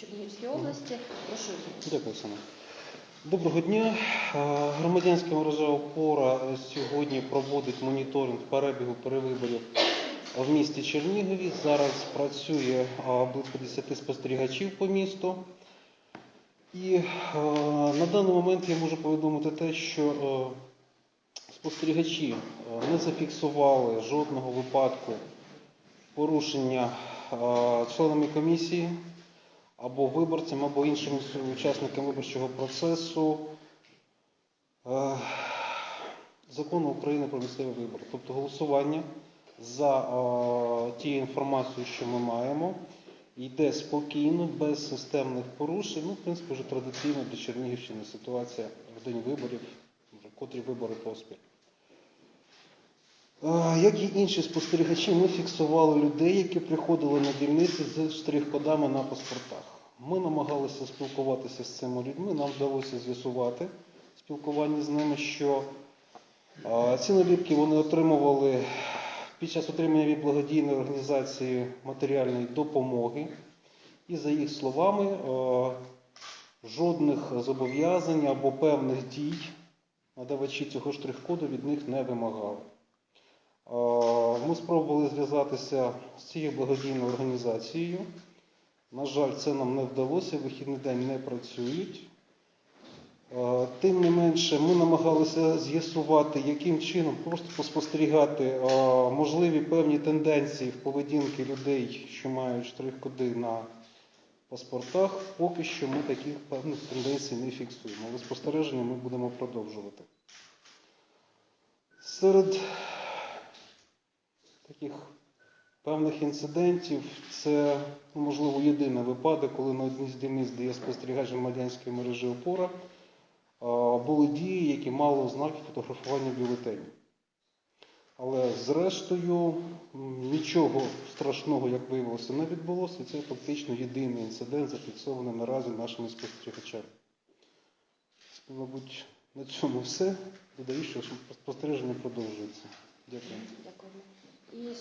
Чернігівській області. Прошу. Дякую, Оксана. Доброго дня. Громадянська мережа опора сьогодні проводить моніторинг перебігу перевиборів в місті Чернігові. Зараз працює близько 10 спостерігачів по місту. І на даний момент я можу повідомити те, що спостерігачі не зафіксували жодного випадку порушення членами комісії або виборцям, або іншими учасниками виборчого процесу е, закону України про місцеві вибори. Тобто голосування за е, тією інформацією, що ми маємо, йде спокійно, без системних порушень. Ну, в принципі, вже традиційно для Чернігівщини ситуація в день виборів, вже котрі вибори поспіль. Як і інші спостерігачі, ми фіксували людей, які приходили на дільниці з штрих-кодами на паспортах. Ми намагалися спілкуватися з цими людьми. Нам вдалося з'ясувати в спілкуванні з ними, що ці наліпки вони отримували під час отримання від благодійної організації матеріальної допомоги. І за їх словами, жодних зобов'язань або певних дій надавачі цього штрих-коду від них не вимагали. Е, Ми спробували зв'язатися з цією благодійною організацією. На жаль, це нам не вдалося, вихідний день не працюють. Е, Тим не менше, ми намагалися з'ясувати, яким чином просто поспостерігати е, можливі певні тенденції в поведінки людей, що мають штрих-коди на паспортах. Поки що ми таких певних тенденцій не фіксуємо, але спостереження ми будемо продовжувати. Серед таких певних інцидентів це, ну, можливо, єдиний випадок, коли на одній з дільниць, де я спостерігач громадянської мережі опора, були дії, які мали ознаки фотографування бюлетенів. Але зрештою нічого страшного, як виявилося, не відбулося. і Це фактично єдиний інцидент, зафіксований наразі нашими спостерігачами. Мабуть, на цьому все. Додаю, що спостереження продовжується. Дякую. Дякуємо. І е,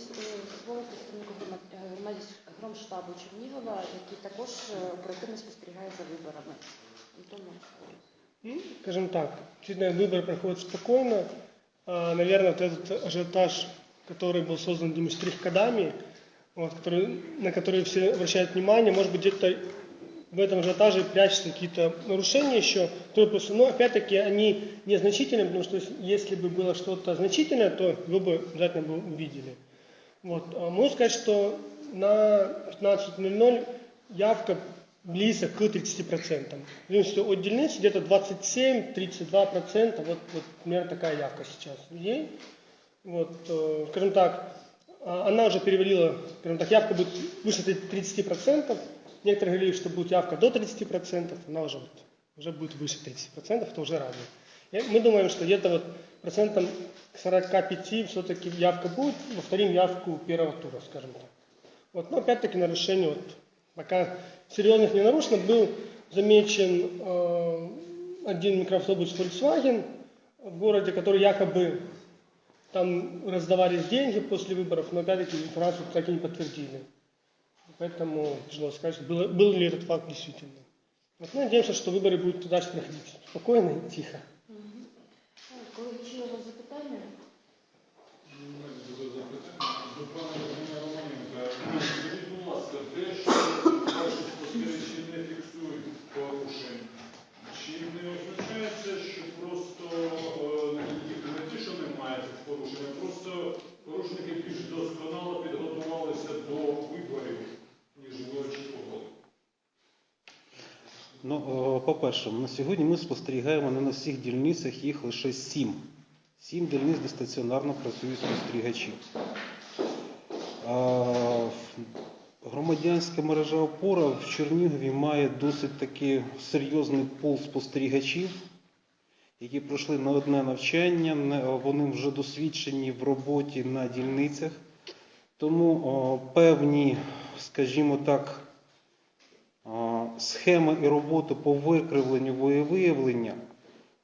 слово представнику грома- е, громадськ- громштабу Чернігова, який також е, оперативно спостерігає за виборами. Антону. Ну, Скажем так, действительно, выборы проходят спокойно. А, Наверное, вот этот ажиотаж, который был создан этими штрих-кодами, вот, который, на которые все обращают внимание, может быть, где-то в этом ажиотаже прячутся какие-то нарушения еще, которые просто, но опять-таки они незначительные, потому что если- бы было что-то значительное, то его бы обязательно бы увидели. Вот. А Могу сказать, что на 15.00 явка близко к 30%. В зависимости от дельницы где-то 27-32%, вот, вот примерно такая явка сейчас людей. Вот, э, скажем так, а, она уже перевалила, скажем так, явка будет выше 30%. Некоторые говорили, что будет явка до 30%, она уже, вот, уже будет выше 30%, это уже радует. И Мы думаем, что где-то вот процентом к 45 все-таки явка будет, повторим явку первого тура, скажем так. Вот, но опять-таки нарушение вот, пока серьезных не нарушено. Был замечен э, один микроавтобус Volkswagen в городе, который якобы там раздавались деньги после выборов, но опять-таки информацию так и не подтвердили. Поэтому тяжело сказать, было, был ли этот факт действительно. Вот, мы надеемся, что выборы будут дальше проходить спокойно и тихо. Ну, по-перше, на сьогодні ми спостерігаємо не на всіх дільницях, їх лише сім. Сім дільниць, де стаціонарно працюють спостерігачі. Громадянська мережа опора в Чернігові має досить таки серйозний пул спостерігачів, які пройшли не одне навчання, вони вже досвідчені в роботі на дільницях. Тому певні, скажімо так, схеми і роботи по викривленню виявлення,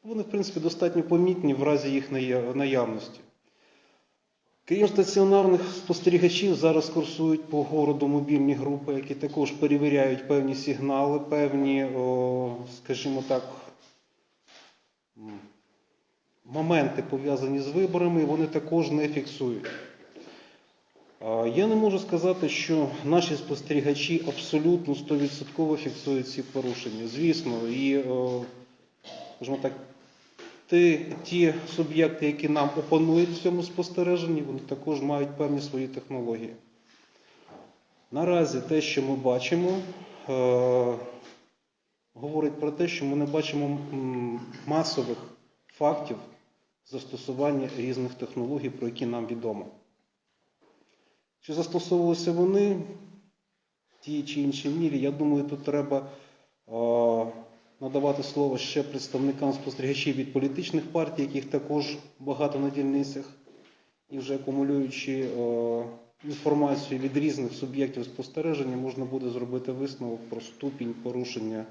вони, в принципі, достатньо помітні в разі їх наявності. Крім стаціонарних спостерігачів, зараз курсують по городу мобільні групи, які також перевіряють певні сигнали, певні, скажімо так, моменти пов'язані з виборами, і вони також не фіксують. Я не можу сказати, що наші спостерігачі абсолютно 100% фіксують ці порушення. Звісно, і, скажімо так, ті, ті суб'єкти, які нам опонують в цьому спостереженні, вони також мають певні свої технології. Наразі те, що ми бачимо, е, говорить про те, що ми не бачимо масових фактів застосування різних технологій, про які нам відомо. Чи застосовувалися вони в тій чи іншій мірі, я думаю, тут треба надавати слово ще представникам спостерігачів від політичних партій, яких також багато на дільницях, і вже акумулюючи інформацію від різних суб'єктів спостереження, можна буде зробити висновок про ступінь порушення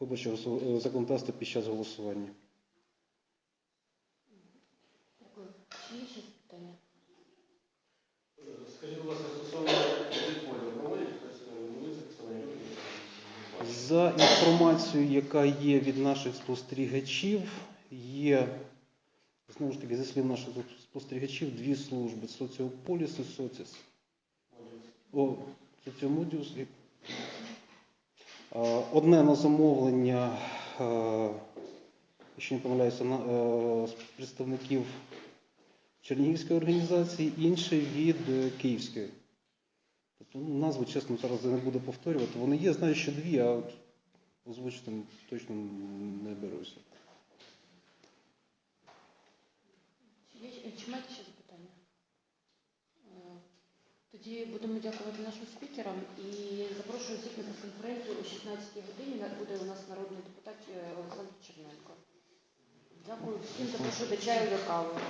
виборчого законодавства під час голосування. Дякую. Чи є ще питання? Скажіть, будь зафіксовані? За інформацією, яка є від наших спостерігачів, є знову ж таки, зі слів наших спостерігачів, дві служби Соціополіс і Соціс. О, Соціомодіус. Е, Одне на замовлення, е, якщо не помиляюся, на- е, представників Чернігівської організації, інше від е, Київської. Тобто ну, назви, чесно, зараз не буду повторювати. Вони є, знаю, що дві, а от озвучити точно не беруся. Чи, маєте ще запитання? Е, Тоді будемо дякувати нашим спікерам і запрошую всіх на конференцію о 16 годині. Буде у нас народний депутат е, Олександр Черненко. Дякую всім, запрошую до чаю до кави.